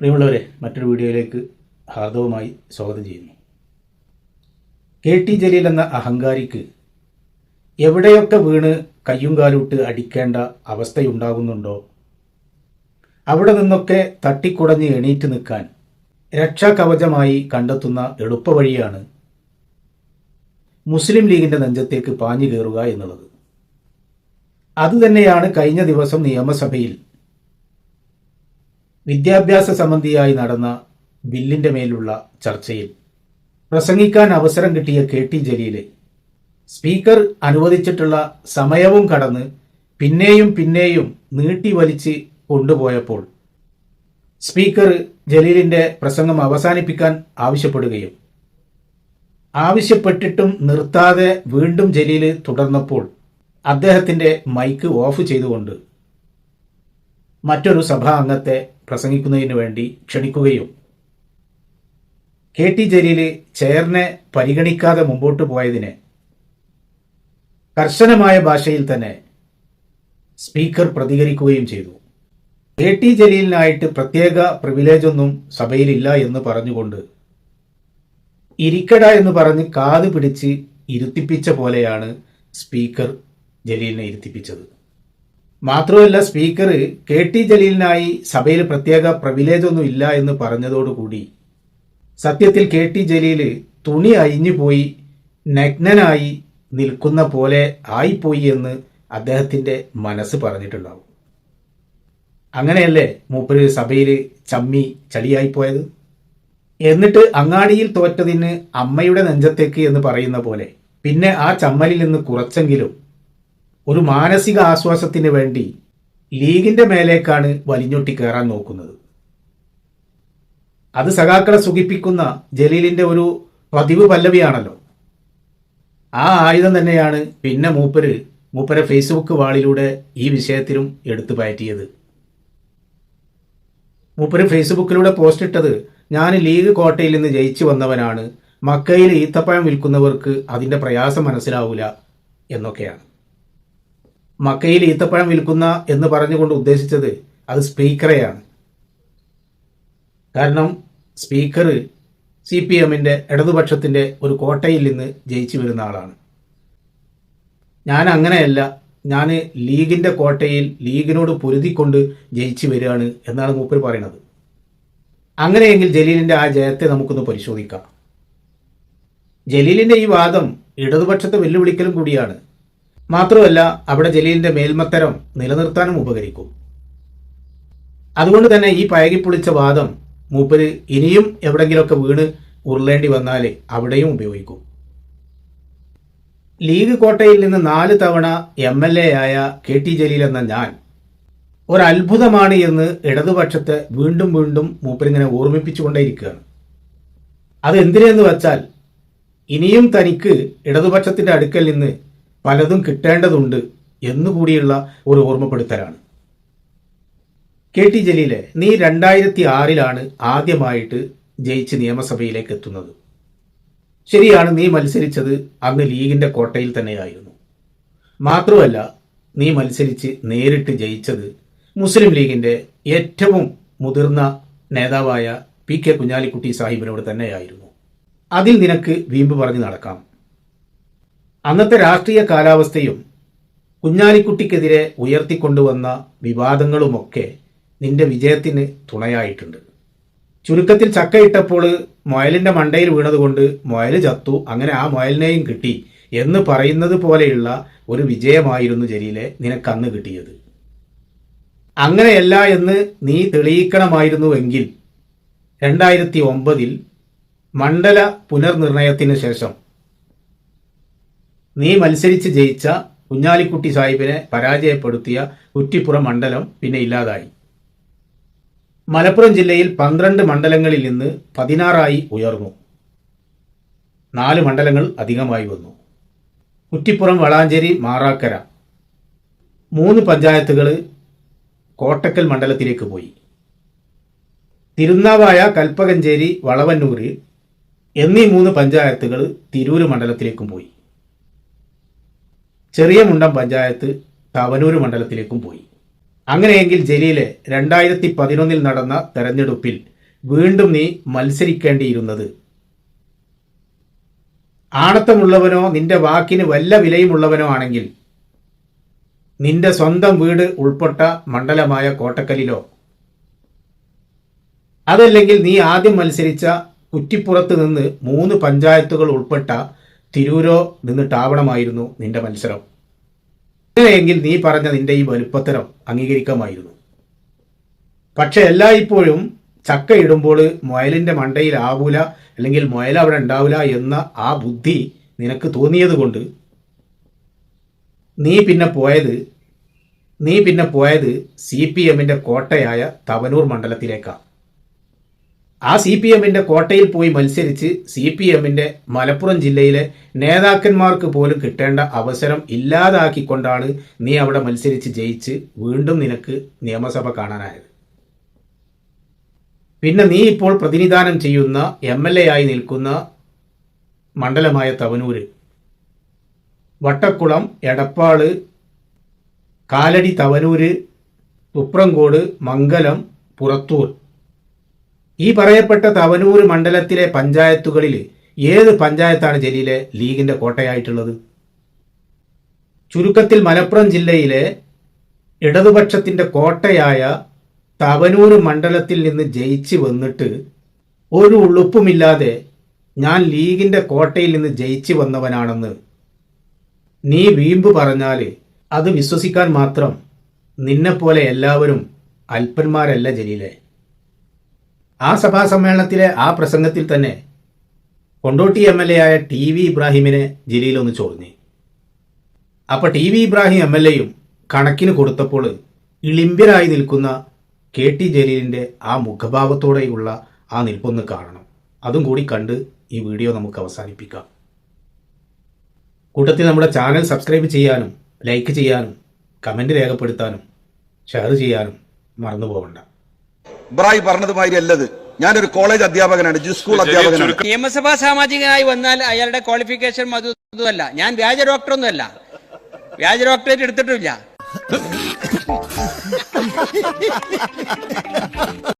പ്രിയമുള്ളവരെ മറ്റൊരു വീഡിയോയിലേക്ക് ഹാർദവുമായി സ്വാഗതം ചെയ്യുന്നു. കെ ടി ജലീൽ എന്ന അഹങ്കാരിക്ക് എവിടെയൊക്കെ വീണ് കയ്യും കാലൂട്ട് അടിക്കേണ്ട അവസ്ഥയുണ്ടാകുന്നുണ്ടോ? അവിടെ നിന്നൊക്കെ തട്ടിക്കുടഞ്ഞ് എണീറ്റ് നിൽക്കാൻ രക്ഷാകവചമായി കണ്ടെത്തുന്ന എളുപ്പവഴിയാണ് മുസ്ലിം ലീഗിന്റെ നെഞ്ചത്തേക്ക് പാഞ്ഞു കയറുക എന്നുള്ളത്. അതുതന്നെയാണ് കഴിഞ്ഞ ദിവസം നിയമസഭയിൽ വിദ്യാഭ്യാസ സംബന്ധിയായി നടന്ന ബില്ലിന്റെ മേലുള്ള ചർച്ചയിൽ പ്രസംഗിക്കാൻ അവസരം കിട്ടിയ കെ ടി ജലീൽ സ്പീക്കർ അനുവദിച്ചിട്ടുള്ള സമയവും കടന്ന് പിന്നെയും പിന്നെയും നീട്ടി വലിച്ച് കൊണ്ടുപോയപ്പോൾ സ്പീക്കർ ജലീലിന്റെ പ്രസംഗം അവസാനിപ്പിക്കാൻ ആവശ്യപ്പെടുകയും ആവശ്യപ്പെട്ടിട്ടും നിർത്താതെ വീണ്ടും ജലീൽ തുടർന്നപ്പോൾ അദ്ദേഹത്തിന്റെ മൈക്ക് ഓഫ് ചെയ്തുകൊണ്ട് മറ്റൊരു സഭാ അംഗത്തെ പ്രസംഗിക്കുന്നതിന് വേണ്ടി ക്ഷണിക്കുകയും കെ ടി ജലീൽ ചെയറിനെ പരിഗണിക്കാതെ മുമ്പോട്ട് പോയതിനെ കർശനമായ ഭാഷയിൽ തന്നെ സ്പീക്കർ പ്രതികരിക്കുകയും ചെയ്തു. കെ ടി ജലീലിനായിട്ട് പ്രത്യേക പ്രിവിലേജ് ഒന്നും സഭയിലില്ല എന്ന് പറഞ്ഞുകൊണ്ട് ഇരിക്കട എന്ന് പറഞ്ഞ് കാത് പിടിച്ച് ഇരുത്തിപ്പിച്ച പോലെയാണ് സ്പീക്കർ ജലീലിനെ ഇരുത്തിപ്പിച്ചത്. മാത്രമല്ല സ്പീക്കർ കെ ടി ജലീലിനായി സഭയിൽ പ്രത്യേക പ്രിവിലേജ് ഒന്നും ഇല്ല എന്ന് പറഞ്ഞതോടുകൂടി സത്യത്തിൽ കെ ടി ജലീൽ തുണി അഴിഞ്ഞു പോയി നഗ്നനായി നിൽക്കുന്ന പോലെ ആയിപ്പോയി എന്ന് അദ്ദേഹത്തിന്റെ മനസ്സ് പറഞ്ഞിട്ടുണ്ടാവും. അങ്ങനെയല്ലേ മൂപ്പര് സഭയിൽ ചമ്മി ചളിയായി പോയത്? എന്നിട്ട് അങ്ങാടിയിൽ തോറ്റതിന് അമ്മയുടെ നെഞ്ചത്തേക്ക് എന്ന് പറയുന്ന പോലെ പിന്നെ ആ ചമ്മലിൽ നിന്ന് കുറച്ചെങ്കിലും ഒരു മാനസിക ആശ്വാസത്തിന് വേണ്ടി ലീഗിന്റെ മേലേക്കാണ് വലിഞ്ഞൊട്ടി കയറാൻ നോക്കുന്നത്. അത് സഖാക്കളെ സുഖിപ്പിക്കുന്ന ജലീലിന്റെ ഒരു പതിവ് പല്ലവിയാണല്ലോ. ആ ആയുധം തന്നെയാണ് പിന്നെ മൂപ്പര് മൂപ്പരെ ഫേസ്ബുക്ക് വാളിലൂടെ ഈ വിഷയത്തിലും എടുത്തു പയറ്റിയത്. മൂപ്പര് ഫേസ്ബുക്കിലൂടെ പോസ്റ്റ് ഇട്ടത് ഞാൻ ലീഗ് കോട്ടയിൽ നിന്ന് ജയിച്ചു വന്നവനാണ്. മക്കയിൽ ഈത്തപ്പഴം വിൽക്കുന്നവർക്ക് അതിന്റെ പ്രയാസം മനസ്സിലാവില്ല എന്നൊക്കെയാണ്. മക്കയിൽ ഈത്തപ്പഴം വിൽക്കുന്ന എന്ന് പറഞ്ഞുകൊണ്ട് ഉദ്ദേശിച്ചത് അത് സ്പീക്കറെയാണ്. കാരണം സ്പീക്കർ സി പി എമ്മിന്റെ ഇടതുപക്ഷത്തിന്റെ ഒരു കോട്ടയിൽ നിന്ന് ജയിച്ചു വരുന്ന ആളാണ്. ഞാൻ അങ്ങനെയല്ല ഞാൻ ലീഗിന്റെ കോട്ടയിൽ ലീഗിനോട് പൊരുതിക്കൊണ്ട് ജയിച്ചു വരികയാണ് എന്നാണ് മൂപ്പർ പറയുന്നത്. അങ്ങനെയെങ്കിൽ ജലീലിന്റെ ആ ജയത്തെ നമുക്കൊന്ന് പരിശോധിക്കാം. ജലീലിന്റെ ഈ വാദം ഇടതുപക്ഷത്തെ വെല്ലുവിളിക്കലും കൂടിയാണ്. മാത്രമല്ല അവിടെ ജലീലിന്റെ മേൽമത്തരം നിലനിർത്താനും ഉപകരിക്കും. അതുകൊണ്ട് തന്നെ ഈ പയകിപ്പൊളിച്ച വാദം മൂപ്പര് ഇനിയും എവിടെങ്കിലുമൊക്കെ വീണ് ഉരുളേണ്ടി വന്നാൽ അവിടെയും ഉപയോഗിക്കും. ലീഗ് കോട്ടയിൽ നിന്ന് നാല് തവണ എം എൽ എ ആയ കെ ടി ജലീൽ എന്ന ഞാൻ ഒരത്ഭുതമാണ് എന്ന് ഇടതുപക്ഷത്തെ വീണ്ടും വീണ്ടും മൂപ്പരിങ്ങനെ ഓർമ്മിപ്പിച്ചുകൊണ്ടേയിരിക്കുകയാണ്. അത് എന്തിനെന്ന് വെച്ചാൽ ഇനിയും തനിക്ക് ഇടതുപക്ഷത്തിന്റെ അടുക്കൽ നിന്ന് പലതും കിട്ടേണ്ടതുണ്ട് എന്നുകൂടിയുള്ള ഒരു ഓർമ്മപ്പെടുത്തലാണ്. കെ ടി ജലീലെ നീ രണ്ടായിരത്തി ആറിലാണ് ആദ്യമായിട്ട് ജയിച്ച് നിയമസഭയിലേക്ക് എത്തുന്നത്. ശരിയാണ് നീ മത്സരിച്ചത് അന്ന് ലീഗിന്റെ കോട്ടയിൽ തന്നെയായിരുന്നു. മാത്രമല്ല നീ മത്സരിച്ച് നേരിട്ട് ജയിച്ചത് മുസ്ലിം ലീഗിന്റെ ഏറ്റവും മുതിർന്ന നേതാവായ പി കെ കുഞ്ഞാലിക്കുട്ടി സാഹിബിനോട് തന്നെയായിരുന്നു. അതിൽ നിനക്ക് വീമ്പ് പറഞ്ഞു നടക്കാം. അന്നത്തെ രാഷ്ട്രീയ കാലാവസ്ഥയും കുഞ്ഞാലിക്കുട്ടിക്കെതിരെ ഉയർത്തിക്കൊണ്ടുവന്ന വിവാദങ്ങളുമൊക്കെ നിന്റെ വിജയത്തിന് തുണയായിട്ടുണ്ട്. ചുരുക്കത്തിൽ ചക്കയിട്ടപ്പോൾ മൊയലിന്റെ മണ്ടയിൽ വീണതുകൊണ്ട് മൊയൽ ചത്തു. അങ്ങനെ ആ മുയലിനെയും കിട്ടി എന്ന് പറയുന്നത് പോലെയുള്ള ഒരു വിജയമായിരുന്നു ജലീലെ നിനക്കന്ന് കിട്ടിയത്. അങ്ങനെയല്ല എന്ന് നീ തെളിയിക്കണമായിരുന്നുവെങ്കിൽ രണ്ടായിരത്തി ഒമ്പതിൽ മണ്ഡല പുനർനിർണയത്തിന് ശേഷം നീ മത്സരിച്ച് ജയിച്ച കുഞ്ഞാലിക്കുട്ടി സാഹിബിനെ പരാജയപ്പെടുത്തിയ കുറ്റിപ്പുറം മണ്ഡലം പിന്നെ ഇല്ലാതായി. മലപ്പുറം ജില്ലയിൽ പന്ത്രണ്ട് മണ്ഡലങ്ങളിൽ നിന്ന് പതിനാറായി ഉയർന്നു. നാല് മണ്ഡലങ്ങൾ അധികമായി വന്നു. കുറ്റിപ്പുറം വളാഞ്ചേരി മാറാക്കര. മൂന്ന് പഞ്ചായത്തുകൾ കോട്ടക്കൽ മണ്ഡലത്തിലേക്ക് പോയി. തിരുനാവായ കൽപ്പകഞ്ചേരി വളവന്നൂര് എന്നീ മൂന്ന് പഞ്ചായത്തുകൾ തിരൂര് മണ്ഡലത്തിലേക്കും പോയി. ചെറിയ മുണ്ടം പഞ്ചായത്ത് തവനൂര് മണ്ഡലത്തിലേക്കും പോയി. അങ്ങനെയെങ്കിൽ ജലീലെ രണ്ടായിരത്തി പതിനൊന്നിൽ നടന്ന തെരഞ്ഞെടുപ്പിൽ വീണ്ടും നീ മത്സരിക്കേണ്ടിയിരുന്നത്. ആണത്തമുള്ളവനോ നിന്റെ വാക്കിന് വല്ല വിലയുമുള്ളവനോ ആണെങ്കിൽ നിന്റെ സ്വന്തം വീട് ഉൾപ്പെട്ട മണ്ഡലമായ കോട്ടക്കലിലോ. അതല്ലെങ്കിൽ നീ ആദ്യം മത്സരിച്ച കുറ്റിപ്പുറത്ത് നിന്ന് മൂന്ന് പഞ്ചായത്തുകൾ ഉൾപ്പെട്ട തിരൂരോ നിന്നിട്ടാവണമായിരുന്നു നിന്റെ മത്സരം. അങ്ങനെയെങ്കിൽ നീ പറഞ്ഞ നിന്റെ ഈ വലുപ്പത്തരം അംഗീകരിക്കാമായിരുന്നു. പക്ഷെ എല്ലായ്പ്പോഴും ചക്ക ഇടുമ്പോൾ മുയലിന്റെ മണ്ടയിൽ ആവൂല അല്ലെങ്കിൽ മുയൽ അവിടെ ഉണ്ടാവില്ല എന്ന ആ ബുദ്ധി നിനക്ക് തോന്നിയത് കൊണ്ട് നീ പിന്നെ പോയത് നീ പിന്നെ പോയത് സി പി എമ്മിന്റെ കോട്ടയായ തവനൂർ മണ്ഡലത്തിലേക്കാണ് ആ സി പി എമ്മിന്റെ കോട്ടയിൽ പോയി മത്സരിച്ച് സി പി എമ്മിന്റെ മലപ്പുറം ജില്ലയിലെ നേതാക്കന്മാർക്ക് പോലും കിട്ടേണ്ട അവസരം ഇല്ലാതാക്കിക്കൊണ്ടാണ് നീ അവിടെ മത്സരിച്ച് ജയിച്ച് വീണ്ടും നിനക്ക് നിയമസഭ കാണാനായത്. പിന്നെ നീ ഇപ്പോൾ പ്രതിനിധാനം ചെയ്യുന്ന എം എൽ എ ആയി നിൽക്കുന്ന മണ്ഡലമായ തവനൂര് വട്ടക്കുളം എടപ്പാൾ കാലടി തവനൂര് തുപ്രങ്കോട് മംഗലം പുറത്തൂർ. ഈ പറയപ്പെട്ട തവനൂർ മണ്ഡലത്തിലെ പഞ്ചായത്തുകളിൽ ഏത് പഞ്ചായത്താണ് ജലീലെ ലീഗിന്റെ കോട്ടയായിട്ടുള്ളത്? ചുരുക്കത്തിൽ മലപ്പുറം ജില്ലയിലെ ഇടതുപക്ഷത്തിന്റെ കോട്ടയായ തവനൂർ മണ്ഡലത്തിൽ നിന്ന് ജയിച്ച് വന്നിട്ട് ഒരു ഉളുപ്പുമില്ലാതെ ഞാൻ ലീഗിന്റെ കോട്ടയിൽ നിന്ന് ജയിച്ചു വന്നവനാണെന്ന് നീ വീമ്പ് പറഞ്ഞാൽ അത് വിശ്വസിക്കാൻ മാത്രം നിന്നെപ്പോലെ എല്ലാവരും അല്പന്മാരല്ല ജലീലെ. ആ സഭാ സമ്മേളനത്തിലെ ആ പ്രസംഗത്തിൽ തന്നെ കൊണ്ടോട്ടി എം എൽ എ ആയ ടി വി ഇബ്രാഹിമിനെ ഒന്ന് ചോദിഞ്ഞു അപ്പോൾ T V Ibrahim M L എയും കണക്കിന് കൊടുത്തപ്പോൾ ഇളിമ്പ്യരായി നിൽക്കുന്ന കെ ടി ജലീലിന്റെ ആ മുഖഭാവത്തോടെയുള്ള ആ നിൽപ്പൊന്ന് കാണണം. അതും കൂടി കണ്ട് ഈ വീഡിയോ നമുക്ക് അവസാനിപ്പിക്കാം. കൂട്ടത്തിൽ നമ്മുടെ ചാനൽ സബ്സ്ക്രൈബ് ചെയ്യാനും ലൈക്ക് ചെയ്യാനും കമന്റ് രേഖപ്പെടുത്താനും ഷെയർ ചെയ്യാനും മറന്നു പോകണ്ട ഇബ്രാഹിം പറഞ്ഞതുമാതിരി അല്ലത് ഞാനൊരു കോളേജ് അധ്യാപകനാണ് ജു സ്കൂൾ അധ്യാപകനാണ്. നിയമസഭാ സാമാജികനായി വന്നാൽ അയാളുടെ ക്വാളിഫിക്കേഷൻ അതൊന്നുമല്ല ഞാൻ വ്യാജ ഡോക്ടറൊന്നുമല്ല. വ്യാജ ഡോക്ടറേറ്റ് എടുത്തിട്ടില്ല